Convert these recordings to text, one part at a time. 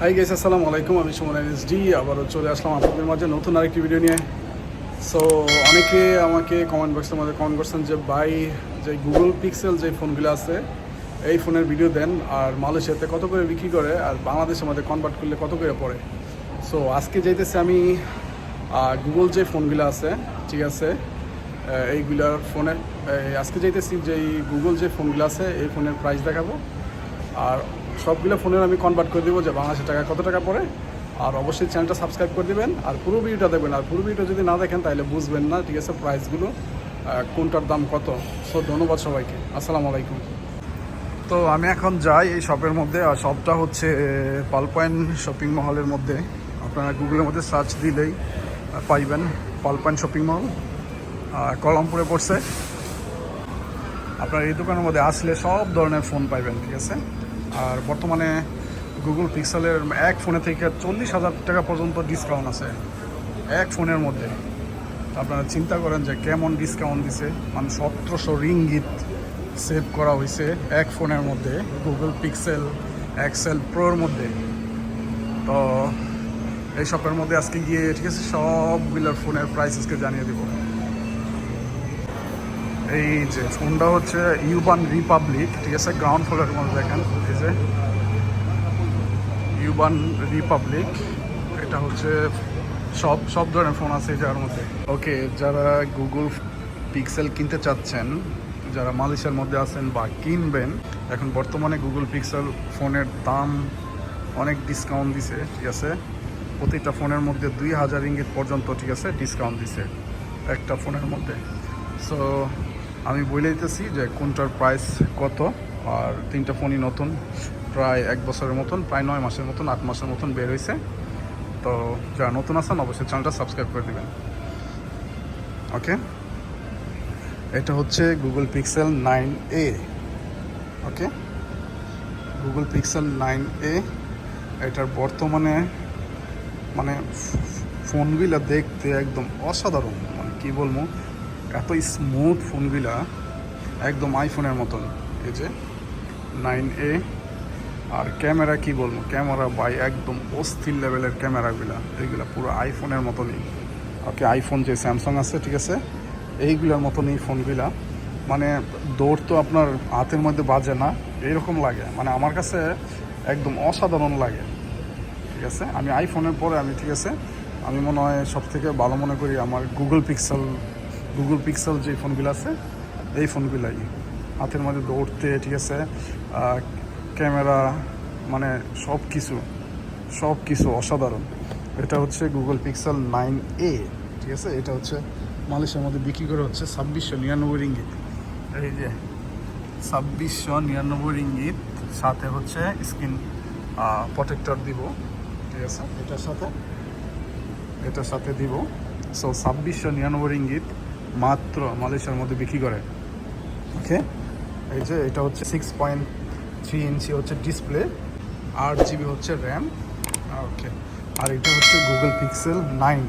High guess আসসালামু আলাইকুম আমি সুমন এস ডি, আবারও চলে আসলাম আপনাদের মাঝে নতুন আরেকটি ভিডিও নিয়ে। সো অনেকে আমাকে কমেন্ট বক্সের মধ্যে কমেন্ট করছেন যে বাই যে গুগল পিক্সেল যে ফোনগুলো আছে, এই ফোনের ভিডিও দেন, আর মালয়েশিয়াতে কত করে বিক্রি করে, আর বাংলাদেশের মধ্যে কনভার্ট করলে কত করে পড়ে? সো আজকে যাইতেছে আমি গুগল যে ফোনগুলো আছে, ঠিক আছে এইগুলার ফোনে আজকে যাইতেছি যে গুগল যে ফোনগুলো আছে, এই ফোনের প্রাইস দেখাবো। আর সবগুলো ফোনের আমি কনভার্ট করে দেবো যে বাংলাদেশের টাকা কত টাকা পড়ে। আর অবশ্যই চ্যানেলটা সাবস্ক্রাইব করে দেবেন, আর পুরো ভিডিওটা দেখবেন। আর পুরো ভিডিও যদি না দেখেন, তাহলে বুঝবেন না, ঠিক আছে প্রাইসগুলো কোনটার দাম কত। সো, ধন্যবাদ সবাইকে। আসসালামু আলাইকুম। তো আমি এখন যাই এই শপের মধ্যে, আর শপটা হচ্ছে পাল পয়েন্ট শপিং মহলের মধ্যে। আপনারা গুগলের মধ্যে সার্চ দিলেই পাইবেন পাল পয়েন্ট শপিং মল কলমপুরে পড়ছে। আপনার এই দোকানের মধ্যে আসলে সব ধরনের ফোন পাইবেন, ঠিক আছে? আর বর্তমানে গুগল পিক্সেলের এক ফোনে থেকে চল্লিশ হাজার টাকা পর্যন্ত ডিসকাউন্ট আছে। এক ফোনের মধ্যে। আপনারা চিন্তা করেন যে কেমন ডিসকাউন্ট দিছে। মানে সতেরোশো রিঙ্গিত সেভ করা হয়েছে এক ফোনের মধ্যে গুগল পিক্সেল এক্সেল প্রোর মধ্যে। তো এই শপের মধ্যে আজকে গিয়ে ঠিক আছে, সবগুলোর ফোনের প্রাইস আজকে জানিয়ে দিব। এই যে ফোনটা হচ্ছে ইউবান রিপাবলিক, ঠিক আছে? গ্রাউন্ড ফ্লোরের মধ্যে দেখেন, এই যে। ইউবান রিপাবলিক, এটা হচ্ছে সব সব ধরনের ফোন আছে যার মধ্যে। ওকে যারা গুগল পিক্সেল কিনতে চাচ্ছেন, যারা মালয়েশিয়ার মধ্যে আছেন বা কিনবেন, এখন বর্তমানে গুগল পিক্সেল ফোনের দাম অনেক ডিসকাউন্ট দিছে, ঠিক আছে? প্রতিটা ফোনের মধ্যে দুই হাজার ইঙ্গিত পর্যন্ত, ঠিক আছে ডিসকাউন্ট দিছে একটা ফোনের মধ্যে। সো আমি বলে দিতেছি যে কোনটার প্রাইস কত, আর তিনটা ফোনই নতুন, প্রায় এক বছরের মতন, প্রায় নয় মাসের মতন, আট মাসের মতন বের হয়েছে তো যারা নতুন আছেন, অবশ্যই চ্যানেলটা সাবস্ক্রাইব করে দেবেন। ওকে এটা হচ্ছে Google Pixel nine A okay Google Pixel nine A এটার বর্তমানে মানে ফোনগুলা দেখতে একদম অসাধারণ। মানে কী বলব? এত স্মুথ ফোনগুলা একদম আইফোনের মতন। এই যে নাইন এ আর ক্যামেরা কি বলব? ক্যামেরা বাই একদম অস্থির লেভেলের ক্যামেরাগুলা এইগুলা পুরো আইফোনের মতনই। ওকে আইফোন যে স্যামসাং আছে, ঠিক আছে? এইগুলোর মতনই ফোনগুলা মানে দৌড় তো আপনার হাতের মধ্যে বাজে না এইরকম লাগে। মানে আমার কাছে একদম অসাধারণ লাগে। ঠিক আছে? আমি আইফোনের পরে আমি, ঠিক আছে? আমি মনে হয় সব থেকে ভালো মনে করি আমার গুগল পিক্সেল গুগল পিক্সেল যে ফোনগুলো আছে, এই ফোনগুলাই। হাতের মধ্যে দৌড়তে, ঠিক আছে? ক্যামেরা মানে সব কিছু সব কিছু অসাধারণ। এটা হচ্ছে গুগল পিক্সেল নাইন এ ঠিক আছে? এটা হচ্ছে মালয়েশিয়ার মধ্যে বিক্রি করে হচ্ছে ছাব্বিশশো নিরানব্বই রিঙ্গিত। এই যে, ছাব্বিশশো নিরানব্বই রিঙ্গিত, সাথে হচ্ছে স্ক্রিন প্রোটেক্টর দিব, ঠিক আছে? এটার সাথে এটার সাথে দিব। সো ছাব্বিশশো নিরানব্বই রিঙ্গিত মাত্র মালয়েশিয়ার মধ্যে বিক্রি করে। ওকে এই যে এটা হচ্ছে সিক্স পয়েন্ট থ্রি ইঞ্চি হচ্ছে ডিসপ্লে আট জিবি হচ্ছে র্যাম ওকে আর এটা হচ্ছে গুগল পিক্সেল নাইন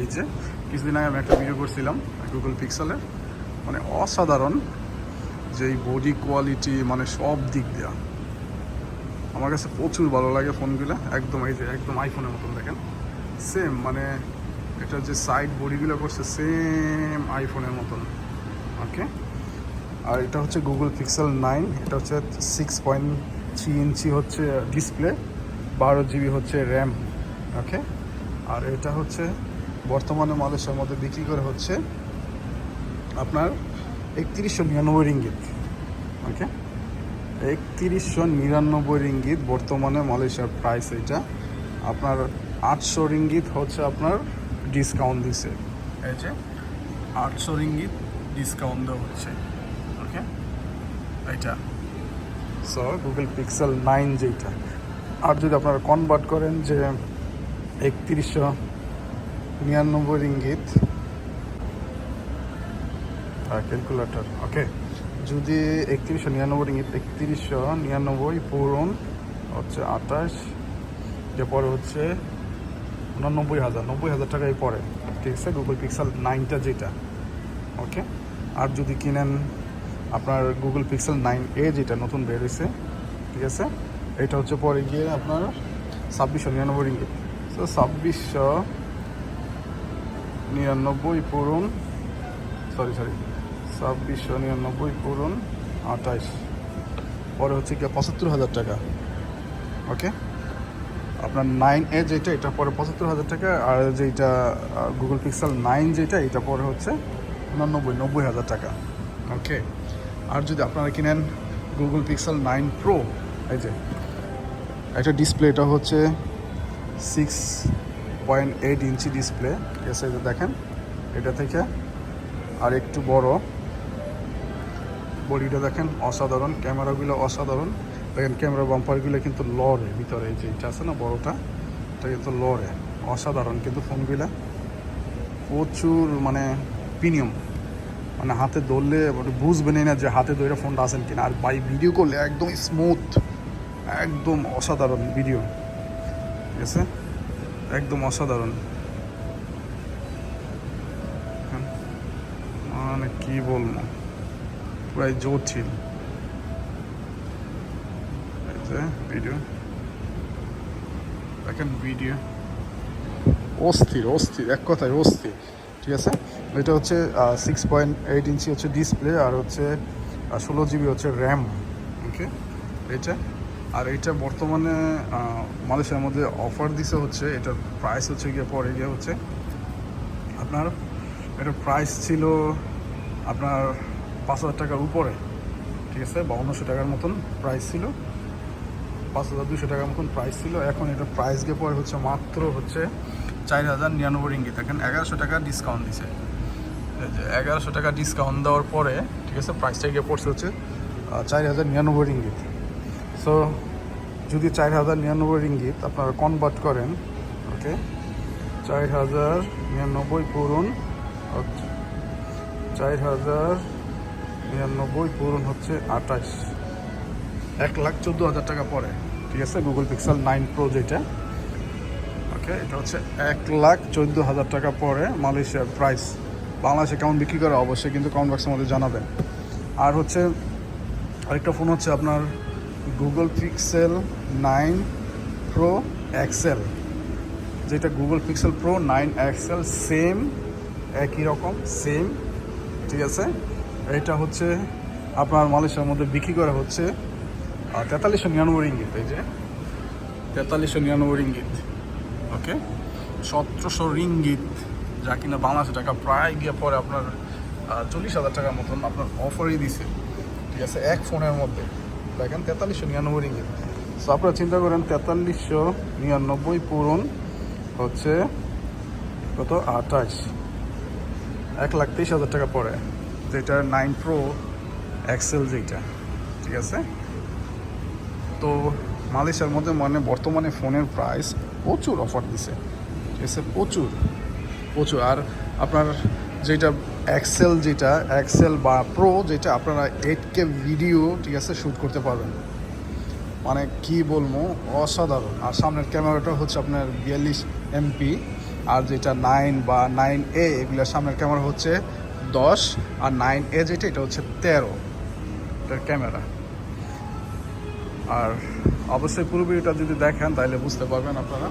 এই যে কিছুদিন আগে আমি একটা ভিডিও করছিলাম গুগল পিক্সেলের মানে অসাধারণ যে এই বডি কোয়ালিটি মানে সব দিক দেওয়া আমার কাছে প্রচুর ভালো লাগে ফোনগুলো একদম এই যে, একদম আইফোনের মতন দেখেন। সেম মানে এটা যে সাইড বডিগুলো করছে সেম আইফোনের মতন। ওকে আর এটা হচ্ছে গুগল পিক্সেল নাইন এটা হচ্ছে সিক্স পয়েন্ট থ্রি ইঞ্চি হচ্ছে ডিসপ্লে বারো জিবি হচ্ছে র্যাম ওকে আর এটা হচ্ছে বর্তমানে মালয়েশিয়ার মধ্যে বিক্রি করে হচ্ছে আপনার একত্রিশশো নিরানব্বই রিঙ্গিত। ওকে একত্রিশশো নিরানব্বই রিঙ্গিত বর্তমানে মালয়েশিয়ার প্রাইস এটা আপনার আটশো রিঙ্গিত হচ্ছে আপনার ডিসকাউন্ট দিছে। এই যে আটশো রিঙ্গিত ডিসকাউন্ট দেওয়া হচ্ছে। ওকে এইটা। সো গুগল পিক্সেল নাইন যেটা আর যদি আপনারা কনভার্ট করেন যে একত্রিশশো নিরানব্বই রিঙ্গিত ক্যালকুলেটর ওকে যদি একত্রিশশো নিরানব্বই রিঙ্গিত একত্রিশশো নিরানব্বই পূরণ হচ্ছে আঠাশ যে পরে হচ্ছে উনানব্বই হাজার, নব্বই হাজার টাকায় পড়ে ঠিক আছে? গুগল পিক্সেল নাইনটা যেটা। ওকে আর যদি কিনেন আপনার গুগল পিক্সেল নাইন এ যেটা নতুন বের হয়েছে ঠিক আছে? এটা হচ্ছে পরে গিয়ে আপনার ছাব্বিশশো নিরানব্বই রিঙ্গিত। তো ছাব্বিশশো নিরানব্বই পূরণ সরি সরি ছাব্বিশশো নিরানব্বই পূরণ আঠাইশ পরে হচ্ছে গিয়ে পঁচাত্তর হাজার টাকা। ওকে আপনার নাইন এ যেটা, এটা পরে পঁচাত্তর হাজার টাকা, আর যেটা গুগল পিক্সেল নাইন যেটা, এটা পরে হচ্ছে উনানব্বই নব্বই হাজার টাকা। ওকে আর যদি আপনারা কিনেন গুগল পিক্সেল নাইন প্রো এই যে এটা ডিসপ্লে এটা হচ্ছে six point eight inch display এসে দেখেন, এটা থেকে আর একটু বড়। বডিটা দেখেন অসাধারণ ক্যামেরাগুলো অসাধারণ। দেখেন ক্যামেরা বাম্পারগুলো কিন্তু লড়ে ভিতরে যে এটা আছে না বড়টা, এটা কিন্তু লড়ে অসাধারণ কিন্তু ফোনগুলা। প্রচুর মানে প্রিমিয়াম মানে হাতে ধরলে মানে বুঝবেন না যে হাতে ধরে ফোনটা আছেন কিনা। আর বাই ভিডিও করলে একদম স্মুথ একদম অসাধারণ ভিডিও ঠিক আছে? একদম অসাধারণ। হ্যাঁ। মানে কি বলব? পুরাই জোর যে ভিডিও দেখেন ভিডিও অস্থির অস্থির, এক কথায় অস্থির, ঠিক আছে? এটা হচ্ছে সিক্স পয়েন্ট এইট ইঞ্চি হচ্ছে ডিসপ্লে আর হচ্ছে ষোলো জিবি হচ্ছে র্যাম ওকে এটা, আর এটা বর্তমানে মালয়েশিয়ার মধ্যে অফার দিছে হচ্ছে, এটার প্রাইস হচ্ছে গিয়ে পরে গিয়ে হচ্ছে, আপনার এটার প্রাইস ছিল আপনার পাঁচ হাজার টাকার উপরে, ঠিক আছে? বাউন্নশো টাকার মতন প্রাইস ছিল। পাঁচ হাজার দুশো টাকার মতন প্রাইস ছিল। এখন এটা প্রাইস গিয়ে পরে হচ্ছে মাত্র হচ্ছে চার হাজার নিরানব্বই রিঙ্গিত এখন এগারোশো টাকা ডিসকাউন্ট দিছে। এগারোশো টাকা ডিসকাউন্ট দেওয়ার পরে, ঠিক আছে প্রাইসটা গিয়ে পড়ছে হচ্ছে চার হাজার নিরানব্বই রিঙ্গিত সো যদি চার হাজার নিরানব্বই রিঙ্গিত আপনারা কনভার্ট করেন ওকে চার হাজার নিরানব্বই পূরণ চার হাজার নিরানব্বই পূরণ হচ্ছে আঠাশ। এক লাখ চোদ্দ হাজার টাকা পড়ে ঠিক আছে? গুগল পিক্সেল নাইন প্রো যেটা। ওকে এটা হচ্ছে এক লাখ চোদ্দ হাজার টাকা পরে মালয়েশিয়ার প্রাইস বাংলাদেশে কেমন বিক্রি করে? অবশ্যই কিন্তু কমেন্ট বক্সের মধ্যে জানাবেন। আর হচ্ছে, আরেকটা ফোন হচ্ছে আপনার Google Pixel nine Pro XL যেটা Google Pixel Pro nine XL same একই রকম সেম ঠিক আছে? এটা হচ্ছে আপনার মালয়েশিয়ার মধ্যে বিক্রি করা হচ্ছে তেতাল্লিশশো নিরানব্বই ইঙ্গিত এই যে। তেতাল্লিশশো নিরানব্বই রিঙ্গিত, ওকে? সতেরোশো রিঙ্গিত, যা কিনা বাংলাদেশে টাকা। প্রায় গিয়ে পরে আপনার চল্লিশ হাজার টাকার মতন আপনার অফারই দিছে। ঠিক আছে, এক ফোনের মধ্যে। দেখেন, তেতাল্লিশশো নিরানব্বই রিঙ্গিত। সো আপনারা চিন্তা করেন, তেতাল্লিশশো নিরানব্বই পূরণ হচ্ছে কত? আঠাশ। এক লাখ তেইশ হাজার টাকা পড়ে যেটা নাইন প্রো এক্সেল যেটা ঠিক আছে? তো মালয়েশিয়ার মধ্যে মানে বর্তমানে ফোনের প্রাইস প্রচুর অফার দিছে। ঠিক আছে? প্রচুর। প্রচুর। আর আপনার যেটা এক্সেল যেটা এক্সেল বা প্রো যেটা আপনারা এইট কে ভিডিও ঠিক আছে শ্যুট করতে পারবেন। মানে কি বলব? অসাধারণ। আর সামনের ক্যামেরাটা হচ্ছে আপনার বিয়াল্লিশ এমপি আর যেটা নাইন বা নাইন এ এগুলোর সামনের ক্যামেরা হচ্ছে দশ, আর নাইন এ যেটা, এটা হচ্ছে তেরো। এটার ক্যামেরা আর অবশ্যই পুরো ভিডিওটা যদি দেখেন তাহলে বুঝতে পারবেন আপনারা।